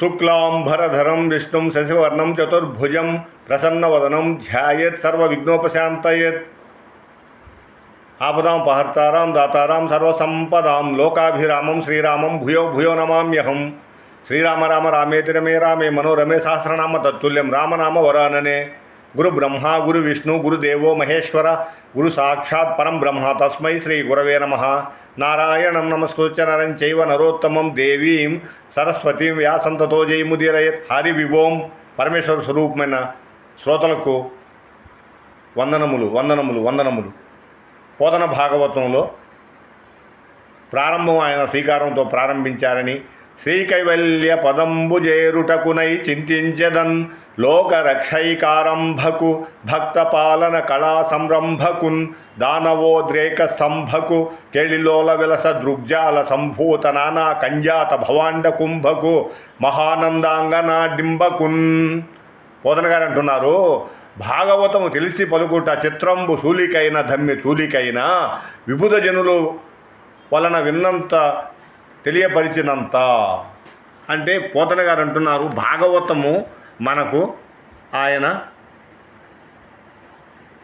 शुक्लां भरधरं विष्णुं प्रसन्न चतुर्भुजं प्रसन्नवदनं सर्व सर्वविघ्नोपशान्तयेत्। आपदां पहर्तारां दातारां सर्वसम्पदां लोकाभिरामं श्रीरामं भूयो भूयो नमाम्यहम श्रीराम राम रामे रमे रामे मनोरमे सहस्रनाम तत्ल्यम रामनाम वरानने। गुरुब्रह्मा, गुरुविष्णु, गुरुदेवो महेश्वर, गुरुसाक्षात् परम ब्रह्म तस्मै श्रीगुरव नमः। నారాయణం నమస్కృత్య నరం చైవ నరోత్తమం దేవీం సరస్వతీం వ్యాసం తతో జయముదీరయత్ హరి విభోం. పరమేశ్వర స్వరూపమైన శ్రోతలకు వందనములు వందనములు వందనములు. పోతన భాగవతంలో ప్రారంభం ఆయన శ్రీకారంతో ప్రారంభించారని శ్రీకైవల్య పదంబు చేరుటకునై చింతించెదన్ లోకరక్షైకారంభకు భక్తపాలన కళా సంరంభకున్ దానవోద్రేక స్తంభకు కెళిలోల విలస దృగ్జాల సంభూత నానా కంజాత భవాండ కుంభకు మహానందాంగనాడింబకున్. పోతన గారు అంటున్నారు భాగవతము తెలిసి పలుకుట చిత్రంబు సూలికైన ధమ్మి చూలికైన విబుధ జనులు వలన విన్నంత తెలియపరిచినంత. అంటే పోతన గారు అంటున్నారు భాగవతము మనకు ఆయన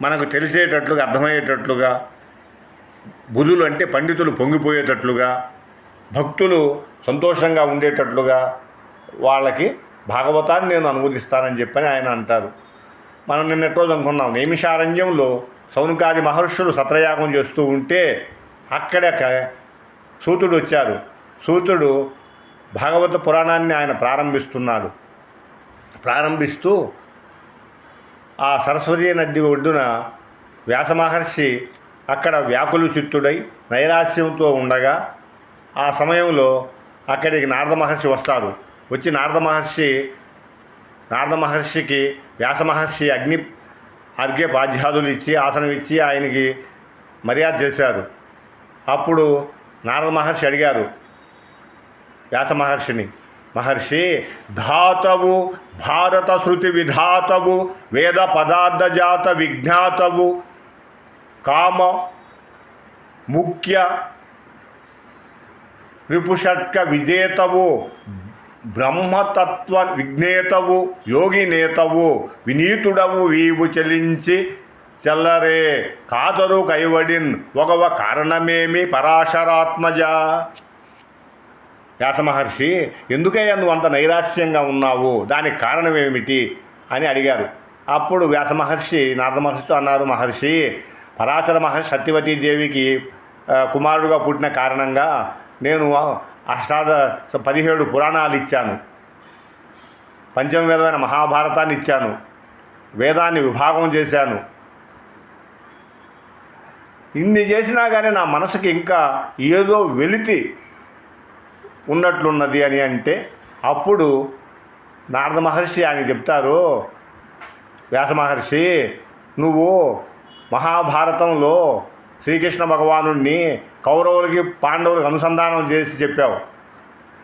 మనకు తెలిసేటట్లుగా అర్థమయ్యేటట్లుగా బుధులు అంటే పండితులు పొంగిపోయేటట్లుగా భక్తులు సంతోషంగా ఉండేటట్లుగా వాళ్ళకి భాగవతాన్ని నేను అనువదిస్తానని చెప్పని ఆయన అంటారు. మనం నిన్నటి రోజు అనుకున్నాం నైమిషారణ్యంలో సౌనకాది మహర్షులు సత్రయాగం చేస్తూ ఉంటే అక్కడే సూతుడు వచ్చారు సూతుడు భాగవత పురాణాన్ని ఆయన ప్రారంభిస్తున్నాడు. ప్రారంభిస్తూ ఆ సరస్వతీ నది ఒడ్డున వ్యాసమహర్షి అక్కడ వ్యాకులు చిత్తుడై నైరాశ్యంతో ఉండగా ఆ సమయంలో అక్కడికి నారద మహర్షి వస్తారు వచ్చి నారద మహర్షి నారద మహర్షికి వ్యాస మహర్షి అగ్ని అర్ఘ్య పాధ్యాదులు ఇచ్చి ఆసనం ఇచ్చి ఆయనకి మర్యాద చేశారు. అప్పుడు నారద మహర్షి అడిగారు వ్యాస మహర్షిని. మహర్షి ధాతవు భారత శృతి విధాతవు వేద పదార్థ జాత విజ్ఞాతవు కామ ముఖ్య రిపుషట్క విజేతవు బ్రహ్మతత్వ విఘ్నేతవు యోగినేతవు వినీతుడవు వీవు చెలించి చెల్లరే. కాదరు కైవడిన్ ఒకవ కారణమేమి పరాశరాత్మజ? వ్యాసమహర్షి ఎందుకయ్యా నువ్వు అంత నైరాశ్యంగా ఉన్నావు? దానికి కారణం ఏమిటి? అని అడిగారు. అప్పుడు వ్యాస మహర్షి నారద మహర్షితో అన్నారు మహర్షి పరాశర మహర్షి సత్యవతీ దేవికి కుమారుడుగా పుట్టిన కారణంగా నేను అష్టాద పదిహేడు పురాణాలు ఇచ్చాను. పంచమ వేదమైన మహాభారతాన్ని ఇచ్చాను. వేదాన్ని విభాగం చేశాను. ఇన్ని చేసినా కానీ నా మనసుకి ఇంకా ఏదో వెలితి ఉన్నట్లున్నది అని అంటే అప్పుడు నారద మహర్షి ఆయన చెప్తారు వ్యాస మహర్షి నువ్వు మహాభారతంలో శ్రీకృష్ణ భగవానుణ్ణి కౌరవులకి పాండవులకు అనుసంధానం చేసి చెప్పావు.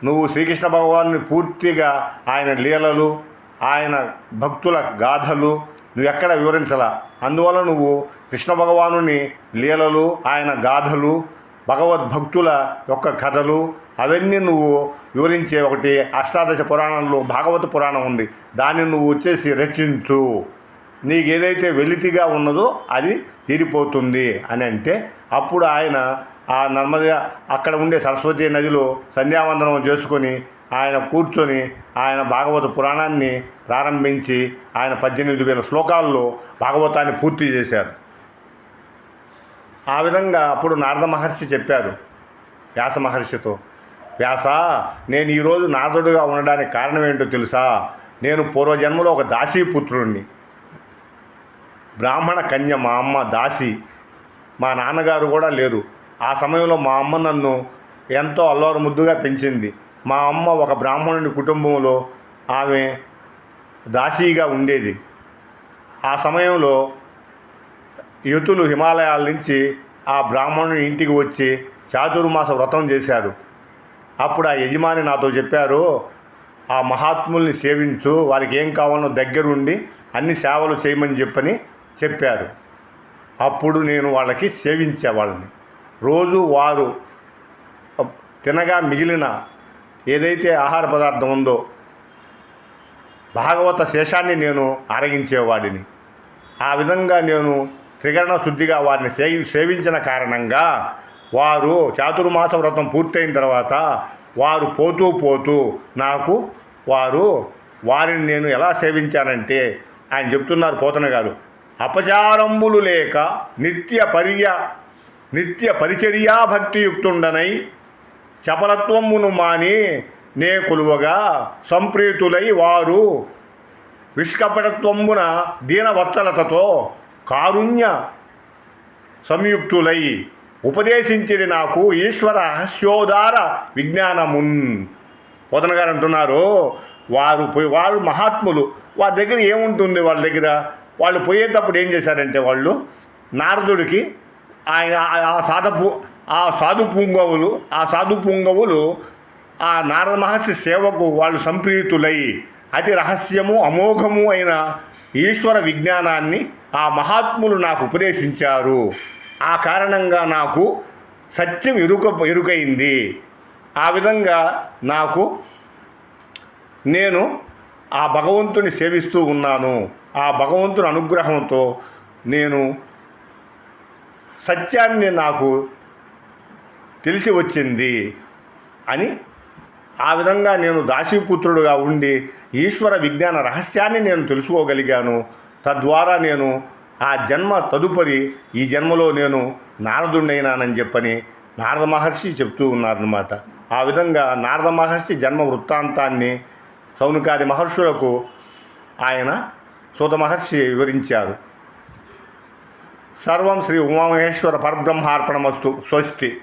నువ్వు శ్రీకృష్ణ భగవాను పూర్తిగా ఆయన లీలలు ఆయన భక్తుల గాథలు నువ్వు ఎక్కడ వివరించలా? అందువల్ల నువ్వు కృష్ణ భగవానుని లీలలు ఆయన గాథలు భగవద్భక్తుల యొక్క కథలు అవన్నీ నువ్వు వివరించే ఒకటి అష్టాదశ పురాణంలో భాగవత పురాణం ఉంది. దాన్ని నువ్వు వచ్చేసి రచించు. నీకు ఏదైతే వెలితిగా ఉన్నదో అది తీరిపోతుంది అని అంటే అప్పుడు ఆయన ఆ నర్మద అక్కడ ఉండే సరస్వతి నదిలో సంధ్యావందనం చేసుకొని ఆయన కూర్చొని ఆయన భాగవత పురాణాన్ని ప్రారంభించి ఆయన పద్దెనిమిది వేల శ్లోకాల్లో భాగవతాన్ని పూర్తి చేశారు. ఆ విధంగా అప్పుడు నారద మహర్షి చెప్పారు వ్యాస మహర్షితో వ్యాస నేను ఈరోజు నారదుడుగా ఉండడానికి కారణం ఏంటో తెలుసా? నేను పూర్వజన్మలో ఒక దాసీపుత్రుణ్ణి బ్రాహ్మణ కన్య మా అమ్మ దాసి. మా నాన్నగారు కూడా లేరు. ఆ సమయంలో మా అమ్మ నన్ను ఎంతో అల్లరి ముద్దుగా పెంచింది. మా అమ్మ ఒక బ్రాహ్మణుని కుటుంబంలో ఆమె దాసీగా ఉండేది. ఆ సమయంలో యుతులు హిమాలయాల నుంచి ఆ బ్రాహ్మణుని ఇంటికి వచ్చి చాతుర్మాస వ్రతం చేశారు. అప్పుడు ఆ యజమాని నాతో చెప్పారు ఆ మహాత్ముల్ని సేవించు వారికి ఏం కావాలో దగ్గరుండి అన్ని సేవలు చేయమని చెప్పని చెప్పారు. అప్పుడు నేను వాళ్ళకి సేవించే వాళ్ళని రోజు వారు తినగా మిగిలిన ఏదైతే ఆహార పదార్థం ఉందో భాగవత శేషాన్ని నేను ఆరగించేవాడిని ఆ విధంగా నేను త్రికరణ శుద్ధిగా వారిని సేవి సేవించిన కారణంగా వారు చాతుర్మాస వ్రతం పూర్తయిన తర్వాత వారు పోతూ పోతూ నాకు వారు వారిని నేను ఎలా సేవించానంటే ఆయన చెప్తున్నారు పోతన గారు అపచారంబులు లేక నిత్య పర్య నిత్య పరిచర్యా భక్తియుక్తుండనై చపలత్వమును మాని నే కొలువగా సంప్రీతులై వారు విష్కపటత్వమున దీనవత్సలతతో కారుణ్య సంయుక్తులై ఉపదేశించిరి నాకు ఈశ్వర రహస్యోదార విజ్ఞానమున్. పోతన గారు అంటున్నారు వారు పోయి వాళ్ళు మహాత్ములు వారి దగ్గర ఏముంటుంది వాళ్ళ దగ్గర? వాళ్ళు పోయేటప్పుడు ఏం చేశారంటే వాళ్ళు నారదుడికి ఆయన ఆ- ఆ సాధపు ఆ సాధు పుంగవులు ఆ సాధు పుంగవులు ఆ నారద మహర్షి సేవకు వాళ్ళు సంప్రీతులై. అతి రహస్యము అమోఘము అయిన ఈశ్వర విజ్ఞానాన్ని ఆ మహాత్ములు నాకు ఉపదేశించారు. ఆ కారణంగా నాకు సత్యం ఎరుక ఎరుకైంది. ఆ విధంగా నాకు నేను ఆ భగవంతుని సేవిస్తూ ఉన్నాను. ఆ భగవంతుని అనుగ్రహంతో నేను సత్యాన్ని నాకు తెలిసి వచ్చింది అని ఆ విధంగా నేను దాసీపుత్రుడుగా ఉండి ఈశ్వర విజ్ఞాన రహస్యాన్ని నేను తెలుసుకోగలిగాను. తద్వారా నేను ఆ జన్మ తదుపరి ఈ జన్మలో నేను నారదుండైనానని చెప్పని నారద మహర్షి చెప్తూ ఉన్నారన్నమాట. ఆ విధంగా నారద మహర్షి జన్మ వృత్తాంతాన్ని సౌనికాది మహర్షులకు ఆయన సూత మహర్షి వివరించారు. సర్వం శ్రీ ఉమామహేశ్వర పరబ్రహ్మార్పణమస్తు. స్వస్తి.